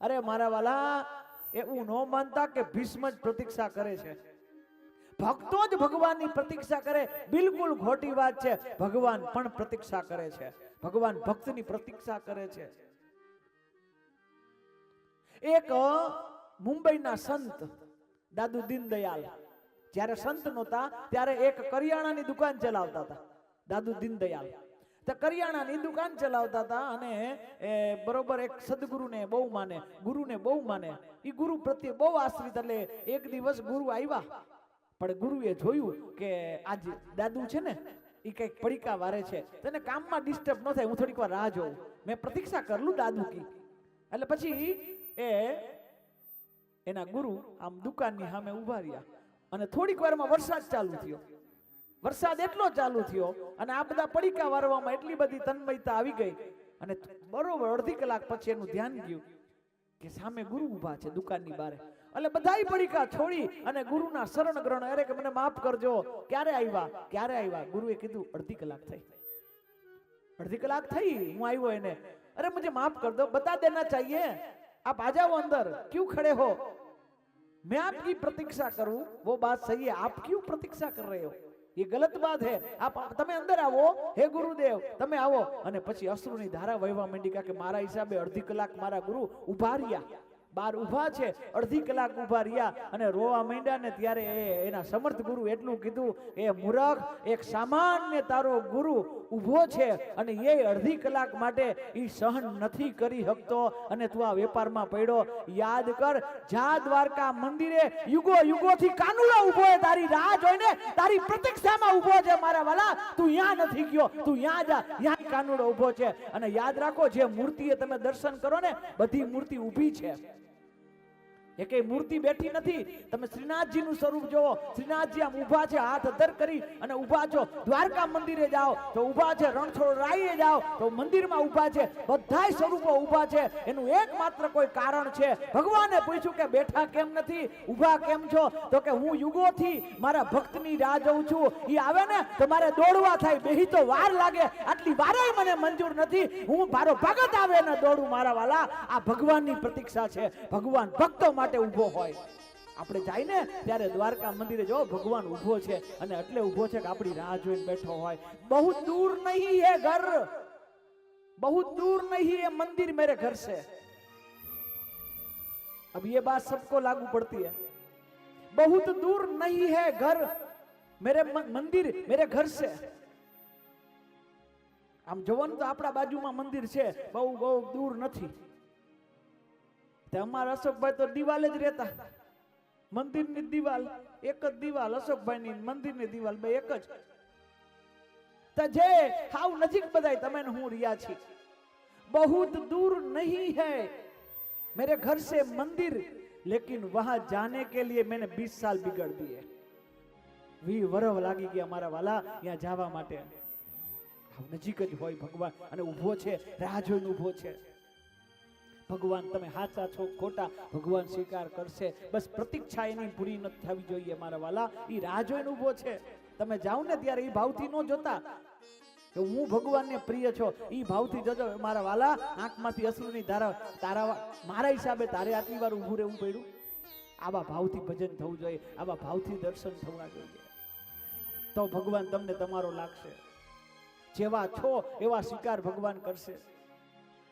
અરે મારા વાલા, એવું ન માનતા કે ભીષ્મ જ પ્રતીક્ષા કરે છે. ભક્તો જ ભગવાનની પ્રતીક્ષા કરે, બિલકુલ ખોટી વાત છે. ભગવાન પણ પ્રતીક્ષા કરે છે. ભગવાન ભક્તની પ્રતીક્ષા કરે છે. એક મુંબઈના સંત, દાદુ દીનદયાલ. જ્યારે સંત નહોતા, ત્યારે એક કરિયાણાની દુકાન ચલાવતા હતા, દાદુ દીનદયાલ. તો કરિયાણાની દુકાન ચલાવતા હતા અને, એ, બરોબર એક સદગુરુને બહુ માને, ગુરુને બહુ માને. એ ગુરુ પ્રત્યે બહુ આશ્રિત એટલે એક દિવસ ગુરુ આવ્યા. પણ ગુરુએ જોયું કે આજ દાદુ છે ને એ કંઈક પડીકા વારે છે. તેને કામમાં ડિસ્ટર્બ ન થાય, હું થોડીક વાર રાહ જોઉં. મેં પ્રતીક્ષા કરલું દાદુ કી. એટલે પછી, એ, એના ગુરુ આમ દુકાનની સામે ઊભા રહ્યા. અને થોડીક વારમાં વરસાદ ચાલુ થયો. વરસાદ એટલો ચાલુ થયો અને આ બધા પડીકા વારવામાં એટલી બધી તન્મયતા આવી ગઈ અને બરોબર અડધી કલાક પછી એનું ધ્યાન ગયું કે સામે ગુરુ ઊભા છે દુકાનની બારે એટલે બધાય પડીકા છોડી અને ગુરુના શરણ ગ્રહણ અરે કે મને માફ કરજો ક્યારે આવ્યા ક્યારે આવ્યા ગુરુએ કીધું અડધી કલાક થઈ અડધી કલાક થઈ હું આવ્યો એને અરે मुझे माफ कर दो बता देना चाहिए आप आ जाओ अंदर क्यों खड़े हो मैं आपकी प्रतीक्षा करूं वो बात सही है आप क्यों प्रतीक्षा कर रहे हो એ ગલત વાત હે. તમે અંદર આવો, હે ગુરુદેવ, તમે આવો. અને પછી અશ્રુ ની ધારા વહેવા માંડી કે મારા હિસાબે અડધી કલાક મારા ગુરુ ઊભા રહ્યા. બાર ઊભા છે, અડધી કલાક ઊભા રહ્યા અને રોવા માંડ્યા ને ત્યારે એ એના સમર્થ ગુરુ એટલું કીધું, એ મૂરખ, એક સામાન્ય તારો ગુરુ ઊભો છે અને એ અડધી કલાક માટે એ સહન નથી કરી શકતો અને તું આ વેપારમાં પડ્યો. યાદ કર જા દ્વારકા મંદિરે યુગો યુગોથી કાનુડો ઊભો છે, તારી રાહ જોઈને તારી પ્રતીક્ષામાં ઊભો છે, મારા વાલા. તું ત્યાં નથી ગયો, તું ત્યાં જા ત્યાં કાનુડો ઊભો છે. અને યાદ રાખો, જે મૂર્તિએ તમે દર્શન કરો ને, બધી મૂર્તિ ઊભી છે. એકે મૂર્તિ બેઠી નથી. તમે શ્રીનાથજીનું સ્વરૂપ જોવો. શ્રીનાથજી આમ ઊભા છે, હાથ અધર કરી અને ઊભા છો. દ્વારકા મંદિરે જાઓ તો ઊભા છે, રણછોડ રાઈએ જાઓ તો મંદિરમાં ઊભા છે. બધાય સ્વરૂપો ઊભા છે. એનું એકમાત્ર કોઈ કારણ છે. ભગવાને પૂછ્યું કે બેઠા કેમ નથી? ઊભા કેમ છો? તો કે હું યુગોથી મારા ભક્તની રાહ જોઉં છું. એ આવે ને, તો મારે દોડવા થાય. બેહી તો વાર લાગે. આટલી વારે મને મંજૂર નથી. હું મારો ભગત આવે ને દોડું મારા વાલા. આ ભગવાનની પ્રતીક્ષા છે. ભગવાન ભક્તો માટે ઊભો હોય આપણે જાય ને ત્યારે દ્વારકા મંદિરે જો ભગવાન ઊભો છે અને એટલે ઊભો છે કે આપણી રાહ જોઈને બેઠો હોય બહુ દૂર નહીં હે ઘર બહુ दूर नहीं है मंदिर मेरे घर से अब ये बात सबको लागू पड़ती है बहुत दूर नहीं है घर मेरे म- मंदिर मेरे घर से આમ જોવાનું તો આપણા બાજુમાં મંદિર છે બહુ બહુ દૂર નથી તે અમારા અશોકભાઈ તો દિવાલે જ રહેતા મંદિરની દિવાલ એક જ દિવાલ અશોકભાઈની મંદિરની દિવાલ બે એક જ તો જે હાવ નજીક બધાય તમે ને હું રહ્યા છીએ बहुत दूर नहीं है मेरे घर से मंदिर लेकिन वहां जाने के लिए मैंने 20 साल बिगड़ दिए વી વરવ લાગી ગયા મારા વાલા ત્યાં જવા માટે હાવ નજીક જ હોય ભગવાન અને ઊભો છે રાહ જોઈને ઊભો છે ભગવાન, તમે સાચા છો, ખોટા, ભગવાન સ્વીકાર કરશે. બસ પ્રતીક્ષા એની પૂરી નથી થવી જોઈએ, મારા વાલા. એ રાહ જોઈને ઊભો છે. તમે જાઓ ને ત્યારે એ ભાવથી ન જોતા. કે હું ભગવાનને પ્રિય છો એ ભાવથી જજો. મારા વાલા, આંખમાંથી અશ્રુની ધારા તારા મારા હિસાબે તારે આટલી વાર ઊભું રહેવું પડ્યું? આવા ભાવથી ભજન થવું જોઈએ, આવા ભાવથી દર્શન થવા જોઈએ. તો ભગવાન તમને તમારો લાગશે. જેવા છો, એવા સ્વીકાર ભગવાન કરશે.